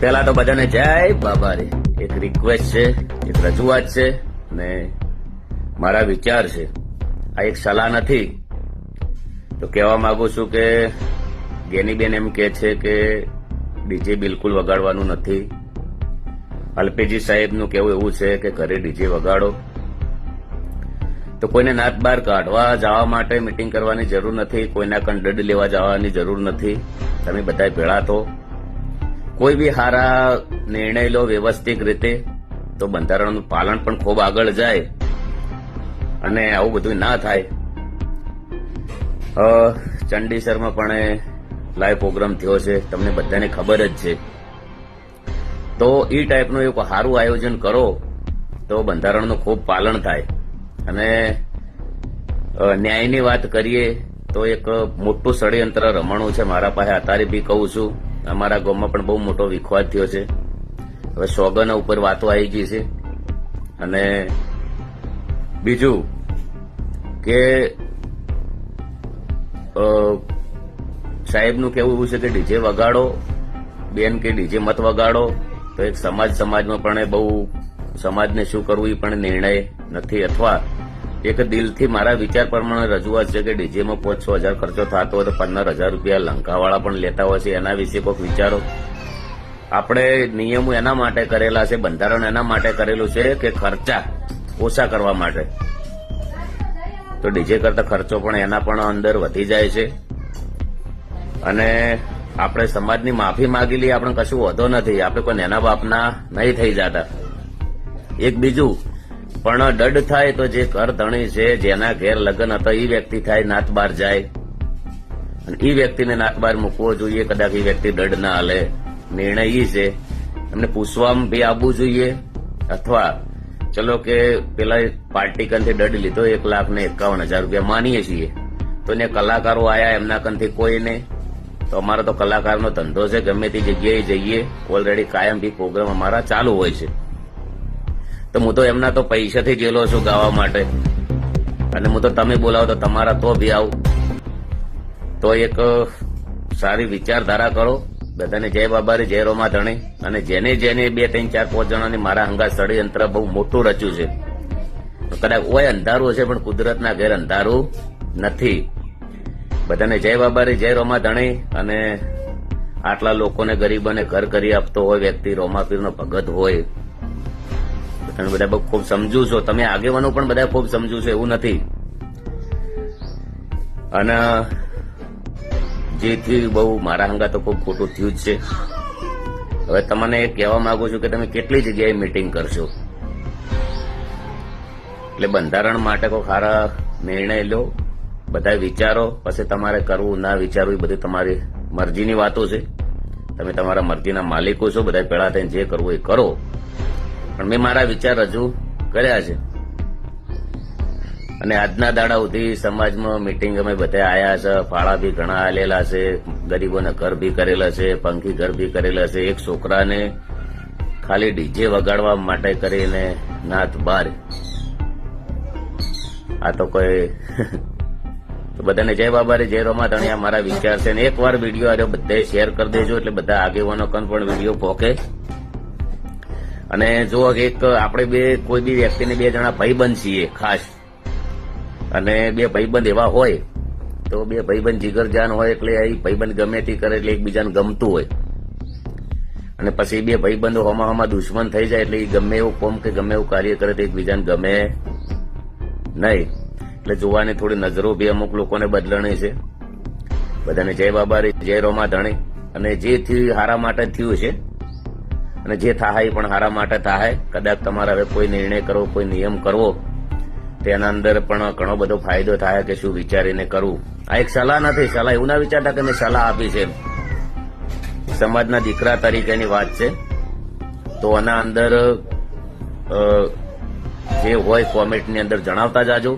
પેલા તો બધાને જય બાબા રે એક રિક્વેસ્ટ છે, એક રજૂઆત છે ને મારા વિચાર છે. આ એક સલાહ નથી. તો કહેવા માંગુ છું કે ગેનીબેન એમ કે છે કે ડીજે બિલકુલ વગાડવાનું નથી. અલ્પેજી સાહેબનું કેવું એવું છે કે ઘરે ડીજે વગાડો. તો કોઈને નાત બહાર કાઢવા જવા માટે મિટિંગ કરવાની જરૂર નથી, કોઈના કંડડ લેવા જવાની જરૂર નથી. તમે બધા ભેળા તો. કોઈ બી સારા નિર્ણય લો વ્યવસ્થિત રીતે, તો બંધારણનું પાલન પણ ખૂબ આગળ જાય અને આવું બધું ના થાય. ચંડીસરમાં પણ લાઈવ પ્રોગ્રામ થયો છે, તમને બધાને ખબર જ છે. તો એ ટાઈપનું એક સારું આયોજન કરો, તો બંધારણનું ખૂબ પાલન થાય. અને ન્યાયની વાત કરીએ, તો એક મોટું ષડયંત્ર રમણું છે, મારા પાસે અત્યારે બી કહું છું. અમારા ગામમાં પણ બહુ મોટો વિખવાદ થયો છે. હવે સોગના ઉપર વાતો આવી ગઈ છે. અને બીજું કે સાહેબનું કહેવું એવું છે કે ડીજે વગાડો, બેન કે ડીજે મત વગાડો, તો એક સમાજ સમાજમાં પણ બહુ, સમાજને શું કરવું એ પણ નિર્ણય નથી. અથવા એક દિલથી મારા વિચાર પ્રમાણે રજૂઆત છે કે ડીજેમાં પાંચ છ હજાર ખર્ચો થતો હોય તો પંદર હજાર રૂપિયા લંકાવાળા પણ લેતા હોય છે. એના વિશે કોઈક વિચારો? આપણે નિયમો એના માટે કરેલા છે, બંધારણ એના માટે કરેલું છે કે ખર્ચા ઓછા કરવા માટે. તો ડીજે કરતા ખર્ચો પણ એના પણ અંદર વધી જાય છે. અને આપણે સમાજની માફી માગી લઈએ આપણે કશું વધો નથી. આપણે કોઈ નેના બાપના નહીં થઈ જતા. એક બીજું પણ દડ થાય તો જે ઘર ધણી છે, જેના ઘેર લગ્ન હતા એ વ્યક્તિ થાય નાતબાર જાય. અને એ વ્યક્તિને નાતબાર મૂકવો જોઈએ, કદાચ એ વ્યક્તિ દડ ના હાલે. નિર્ણય એ છે. એમને પૂછવામાં બી આવવું જોઈએ. અથવા ચલો કે પેલા પાર્ટી કંથી દડ લીધો, એક લાખ ને એકાવન હજાર રૂપિયા માનીએ છીએ. તો ને કલાકારો આયા એમના કંથી કોઈ નહીં તો અમારો તો કલાકારનો ધંધો છે, ગમે તે જગ્યાએ જઈએ. ઓલરેડી કાયમ બી પ્રોગ્રામ અમારા ચાલુ હોય છે. તો હું તો એમના તો પૈસાથી જેલો છું ગાવા માટે. અને હું તો તમે બોલાવો તો તમારા તો બી આવું. તો એક સારી વિચારધારા કરો. બધાને જય બાબારી, જય રોમા ધણી. અને જેને જેને બે, ત્રણ, ચાર, પાંચ જણાની મારા હંગા ષડયંત્ર બહુ મોટું રચ્યું છે. કદાચ ઓય અંધારું હશે, પણ કુદરતના ઘેર અંધારું નથી. બધાને જય બાબારી, જય રોમા ધણી. અને આટલા લોકોને ગરીબોને ઘર કરી આપતો હોય વ્યક્તિ રોમાપીરનો ભગત હોય. તમે બધા ખૂબ સમજુ છો. તમે આગેવાનો પણ બધા ખૂબ સમજુ છો, એવું નથી. અને જેથી બહુ મારા હંગા તો ખૂબ ખોટું થયું જ છે. હવે તમને એ કહેવા માંગુ છું કે તમે કેટલી જગ્યાએ મીટિંગ કરશો? એટલે બંધારણ માટે કોઈ સારા નિર્ણય લો, બધા વિચારો, પછી તમારે કરવું, ના વિચારવું, એ બધી તમારી મરજીની વાતો છે. તમે તમારા મરજીના માલિકો છો, બધા પેલા થઈને જે કરવું એ કરો. પણ મેં મારા વિચાર રજૂ કર્યા છે. અને આજના દાડા સુધી સમાજમાં મિટિંગ અમે બધા આયા છે. ફાળા બી ઘણા આલેલા છે. ગરીબોને ઘર બી કરેલા છે. પંખી ઘર બી કરેલા છે. એક છોકરાને ખાલી ડીજે વગાડવા માટે કરીને નાથ બાર. આ તો કોઈ બધાને જય બાબા રે જય રોમા ધણિયા મારા વિચાર છે. ને એકવાર વીડિયો આવ્યો બધા શેર કરી દેજો એટલે બધા આગેવાનો કન પણ વીડિયો પોકે. અને જો એક આપણે બે, કોઈ બી વ્યક્તિને બે જણા ભાઈબંધ છીએ, ખાસ. અને બે ભાઈબંધ એવા હોય, તો બે ભાઈબંધ જીગરજાન હોય એટલે એ ભાઈબંધ ગમે તે કરે એટલે એકબીજાને ગમતું હોય. અને પછી બે ભાઈબંધો હોમાં હોમાં દુશ્મન થઈ જાય એટલે એ ગમે એવું કોમ કે ગમે એવું કાર્ય કરે તો એકબીજાને ગમે નહીં. એટલે જોવાની થોડી નજરો બી અમુક લોકોને બદલણી છે. બધાને જય બાબા રે, જય રોમા ધણી. અને જે થયું હારા માટે થયું છે અને જે થાય એ પણ હારા માટે થાય કદાચ તમારે હવે કોઈ નિર્ણય કરવો, કોઈ નિયમ કરવો, તેના અંદર પણ ઘણો બધો ફાયદો થાય કે શું વિચારીને કરવું. આ એક સલાહ નથી, સલાહ એવું ના વિચારતા કે મેં સલાહ આપી છે. સમાજના દીકરા તરીકેની વાત છે. તો આના અંદર જે હોય કોમેન્ટની અંદર જણાવતા જાજો.